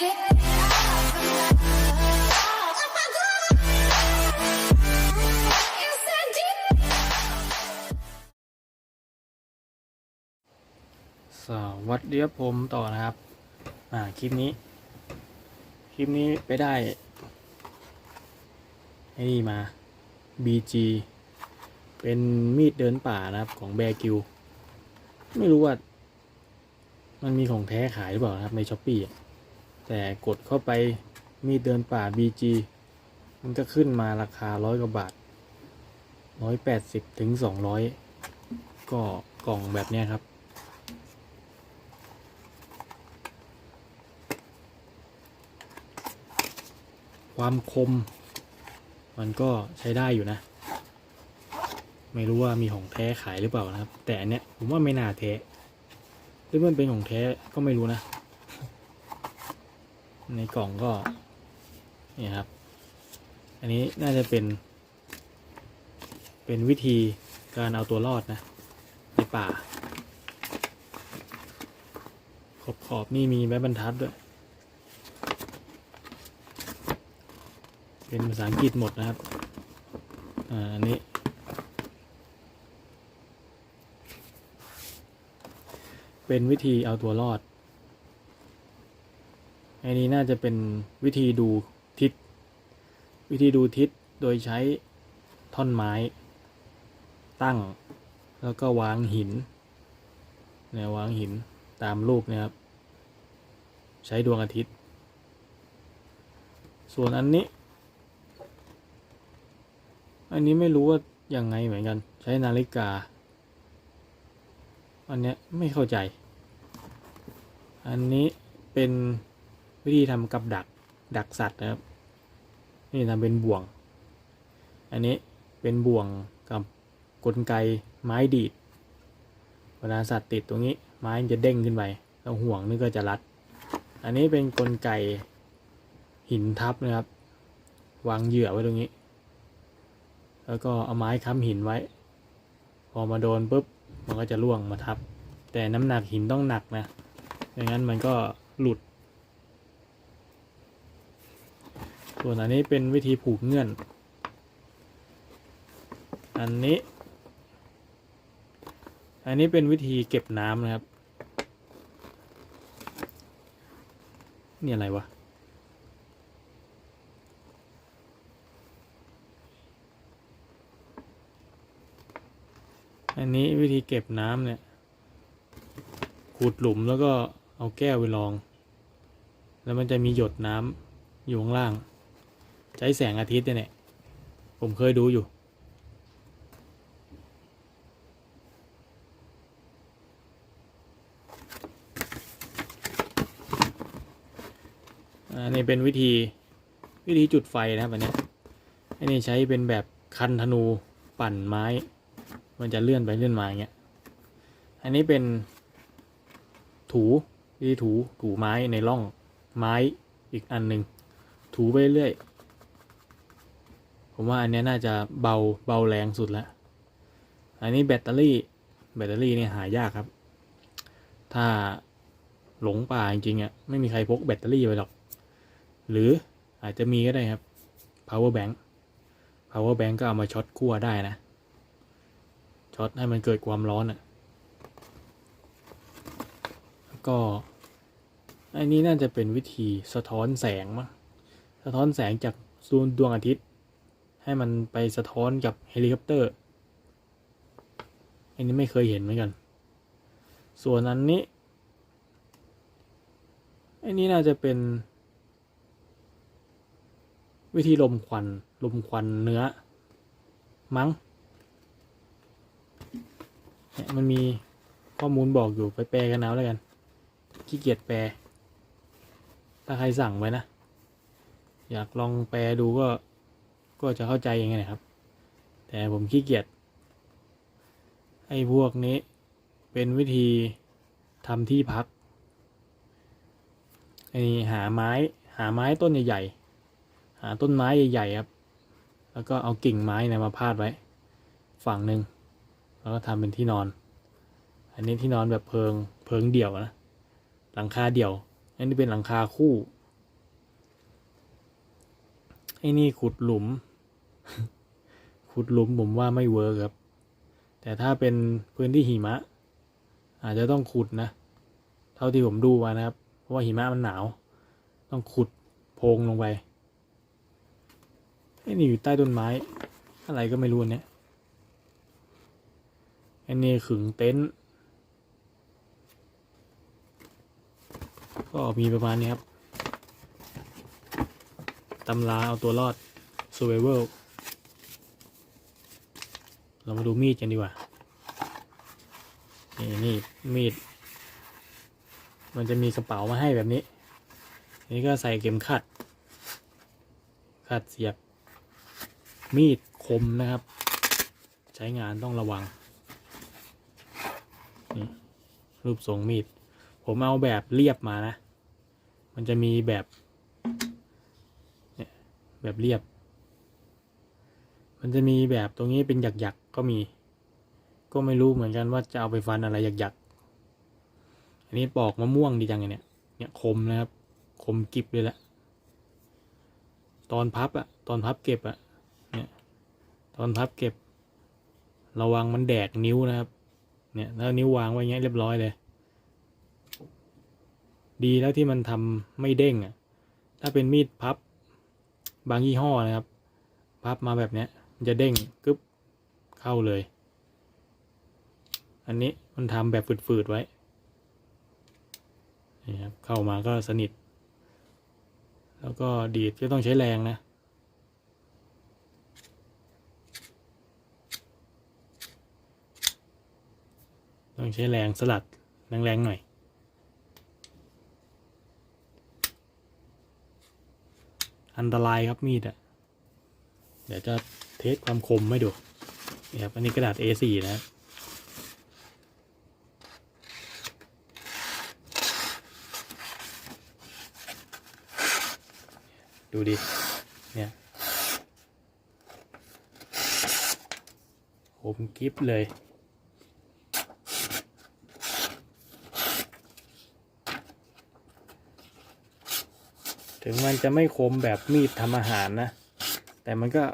สวัสดีครับผมต่อนะครับ อ่า คลิปนี้ คลิปนี้ไปได้ไอ้นี่มา BG เป็นมีดเดินป่านะครับของแบกิว ไม่รู้ว่า มันมีของแท้ขายหรือเปล่าครับในช้อปปี้ แต่กดเข้าไปมีดเดินป่า BG มันก็ขึ้นมาราคาร้อยกว่าบาทร้อยแปดสิบถึงสองร้อยก็กล่องแบบนี้ครับ ความคม มันก็ใช้ได้อยู่นะ ไม่รู้ว่ามีของแท้ขายหรือเปล่านะครับ แต่อันเนี้ยผมว่าไม่น่าแท้หรือมันเป็นของแท้ก็ไม่รู้นะ ในกล่องก็นี่ครับ อันนี้น่าจะเป็น เป็นวิธีการเอาตัวรอดนะ ในป่า ขอบขอบๆนี่มีไม้บรรทัดด้วย เป็นภาษาอังกฤษหมดนะครับ อ่า อันนี้เป็นวิธีเอาตัวรอด อันนี้น่าจะเป็นวิธีดูทิศ วิธีดูทิศโดยใช้ท่อนไม้ ตั้ง แล้วก็วางหินเนี่ยวางหินตามรูปนะครับ ใช้ดวงอาทิตย์ ส่วนอันนี้ อันนี้ไม่รู้ว่ายังไงเหมือนกัน ใช้นาฬิกา อันเนี้ยไม่เข้าใจ อันนี้เป็น วิธีทำกับดักดักสัตว์นะครับ นี่ทำเป็นบ่วง อันนี้เป็นบ่วงกับกลไกไม้ดีด เวลาสัตว์ติดตรงนี้ไม้จะเด้งขึ้นไปแล้วห่วงนี่ก็จะรัด อันนี้เป็นกลไกหินทับนะครับ วางเหยื่อไว้ตรงนี้ แล้วก็เอาไม้ค้ำหินไว้ พอมาโดนปุ๊บมันก็จะล่วงมาทับ แต่น้ำหนักหินต้องหนักนะไม่งั้นมันก็หลุด ส่วนอันนี้เป็นวิธีผูกเงื่อน อันนี้ อันนี้เป็นวิธีเก็บน้ำนะครับ นี่อะไรวะ อันนี้วิธีเก็บน้ำเนี่ย ขุดหลุมแล้วก็เอาแก้วไปรอง แล้วมันจะมีหยดน้ำอยู่ข้างล่าง ใช้แสงอาทิตย์เนี่ย ผมเคยดูอยู่ อันนี้เป็นวิธีวิธีจุดไฟนะครับอันนี้อันนี้ใช้เป็นแบบคันธนูปั่นไม้ มันจะเลื่อนไปเลื่อนมาอย่างเงี้ย อันนี้เป็นถูวิธีถูถูไม้ในร่องไม้อีกอันหนึ่งถูไปเรื่อย ผมว่าอันนี้น่าจะเบาเบาแรงสุดแล้ว อันนี้แบตเตอรี่แบตเตอรี่เนี่ยหายากครับ ถ้าหลงป่าจริงๆอะไม่มีใครพกแบตเตอรี่ไปหรอก หรืออาจจะมีก็ได้ครับ power bank power bank ก็เอามาช็อตขั้วได้นะ ช็อตให้มันเกิดความร้อนอะแล้วก็อันนี้น่าจะเป็นวิธีสะท้อนแสงมั้งสะท้อนแสงจากดวงดวงอาทิตย์ ให้มันไปสะท้อนกับเฮลิคอปเตอร์ อันนี้ไม่เคยเห็นเหมือนกัน ส่วนอันนี้อันนี้น่าจะเป็น วิธีลมควัน ลมควันเนื้อ มั้งเนี่ยมันมีข้อมูลบอกอยู่ไปแปลกันเอาแล้วกัน ขี้เกียจแปล ถ้าใครสั่งไว้นะ อยากลองแปลดูก็ ก็จะเข้าใจยังไงนะครับ แต่ผมขี้เกียจไอ้พวกนี้เป็นวิธีทำที่พักไอ้หาไม้หาไม้ต้นใหญ่ๆหาต้นไม้ใหญ่ๆครับ แล้วก็เอากิ่งไม้เนะมาพาดไว้ ฝั่งหนึ่งแล้วก็ทำเป็นที่นอน อันนี้ที่นอนแบบเพิงเพิงเดี่ยวนะหลังคาเดี่ยว อันนี้เป็นหลังคาคู่ไอ้นี่ขุดหลุม ขุดหลุมผมว่าไม่เวิร์กครับ แต่ถ้าเป็นพื้นที่หิมะ อาจจะต้องขุดนะ เท่าที่ผมดูมานะครับ เพราะว่าหิมะมันหนาว ต้องขุดโพงลงไปไอ้นี่อยู่ใต้ต้นไม้ อะไรก็ไม่รู้เนี่ยไอันนี้ขึงเต็นท์ก็มีประมาณนี้ครับ ตำราเอาตัวรอด survival เรามาดูมีดกันดีกว่า นี่นี่มีด มันจะมีกระเป๋ามาให้แบบนี้นนี้ก็ใส่เข็มขัด ขัดเสียบ มีดคมนะครับ ใช้งานต้องระวัง นี่รูปทรงมีด ผมเอาแบบเรียบมานะ มันจะมีแบบเนี่ยแบบเรียบ มันจะมีแบบตรงนี้เป็นหยักๆกก็มี ก็ไม่รู้เหมือนกันว่าจะเอาไปฟันอะไรหยักๆ อันนี้ปอกมะม่วงดีจังเนี่ย เนี่ยคมนะครับ คมกริบเลยแหละ ตอนพับอะตอนพับเก็บอะเนี่ย ตอนพับเก็บ ระวังมันแดกนิ้วนะครับ เนี่ยถ้านิ้ววางไว้เงี้ยเรียบร้อยเลย ดีแล้วที่มันทำไม่เด้งอะถ้าเป็นมีดพับบางยี่ห้อนะครับ พับมาแบบเนี้ย จะเด้งกึ๊บเข้าเลย อันนี้มันทำแบบฝืดๆไว้นี่ครับเข้ามาก็สนิท แล้วก็ดีดก็ต้องใช้แรงนะต้องใช้แรงสลัดแรงๆหน่อย อันตรายครับมีดอะเดี๋ยวจะ เทสความคมให้ดูนี่ครับอันนี้กระดาษ A4 นะครับดูดิ เนี่ยคมกิฟเลย ถึงมันจะไม่คมแบบมีดทำอาหารนะ แต่มันก็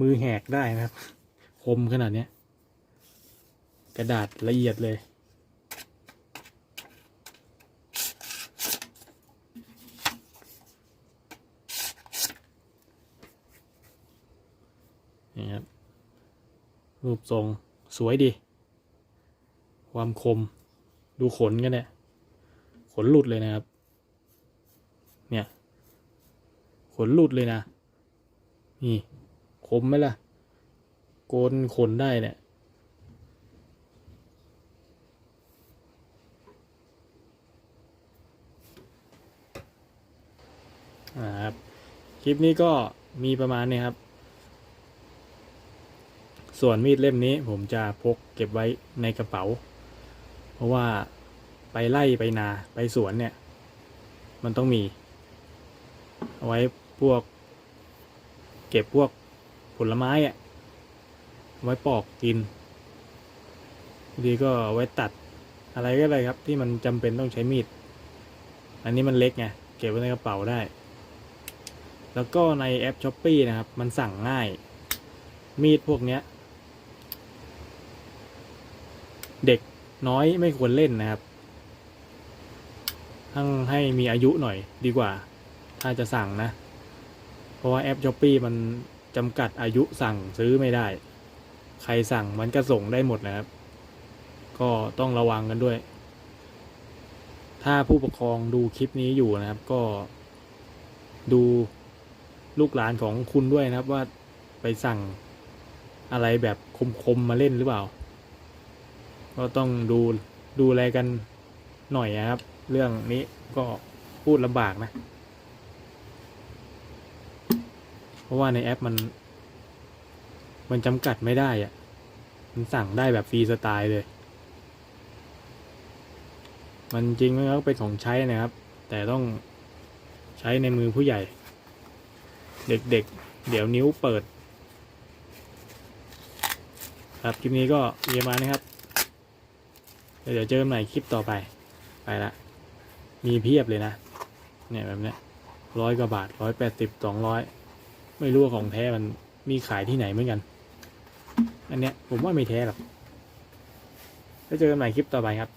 มือแหกได้นะครับ คมขนาดนี้กระดาษละเอียดเลย นี่ครับ รูปทรงสวยดี ความคม ดูขนกันเนี่ย ขนหลุดเลยนะครับ เนี่ย ขนหลุดเลยนะ นี่ คมไหมล่ะ โกนขนได้เนี่ยอ่าครับ คลิปนี้ก็มีประมาณนี้ครับ ส่วนมีดเล่มนี้ผมจะพกเก็บไว้ในกระเป๋า เพราะว่าไปไล่ไปนาไปสวนเนี่ย มันต้องมี เอาไว้พวก เก็บพวก ผลไม้อะไว้ปอกกินบางทีก็ไว้ตัดอะไรก็เลยครับ ที่มันจำเป็นต้องใช้มีด อันนี้มันเล็กไงเก็บไว้ในกระเป๋าได้ แล้วก็ในแอปช้อปปีนะครับ มันสั่งง่าย มีดพวกเนี้ย เด็กน้อยไม่ควรเล่นนะครับต้องให้มีอายุหน่อยดีกว่า ถ้าจะสั่งนะ เพราะว่าแอปช้อปปีมัน จำกัดอายุสั่งซื้อไม่ได้ ใครสั่งมันก็ส่งได้หมดนะครับ ก็ต้องระวังกันด้วย ถ้าผู้ปกครองดูคลิปนี้อยู่นะครับ ก็ดูลูกหลานของคุณด้วยนะครับว่าไปสั่งอะไรแบบคมๆมาเล่นหรือเปล่า ก็ต้องดูดูแลกันหน่อยนะครับ เรื่องนี้ก็พูดลำบากนะ เพราะว่าในแอปมัน มันจำกัดไม่ได้อะมันสั่งได้แบบฟรีสไตล์เลย มันจริงมันก็เป็นของใช้นะครับ แต่ต้องใช้ในมือผู้ใหญ่ เด็กๆเดี๋ยวนิ้วเปิด ครับคลิปนี้ก็เยี่ยมมานะครับ เดี๋ยวเจอกันใหม่คลิปต่อไป ไปละ มีเพียบเลยนะ เนี่ยแบบเนี้ยร้อยกว่าบาทร้อยแปดสิบสองร้อย ไม่รู้ว่าของแท้มันมีขายที่ไหนเหมือนกัน อันเนี้ยผมว่าไม่แท้หรอกแล้วเจอกันใหม่คลิปต่อไปครับ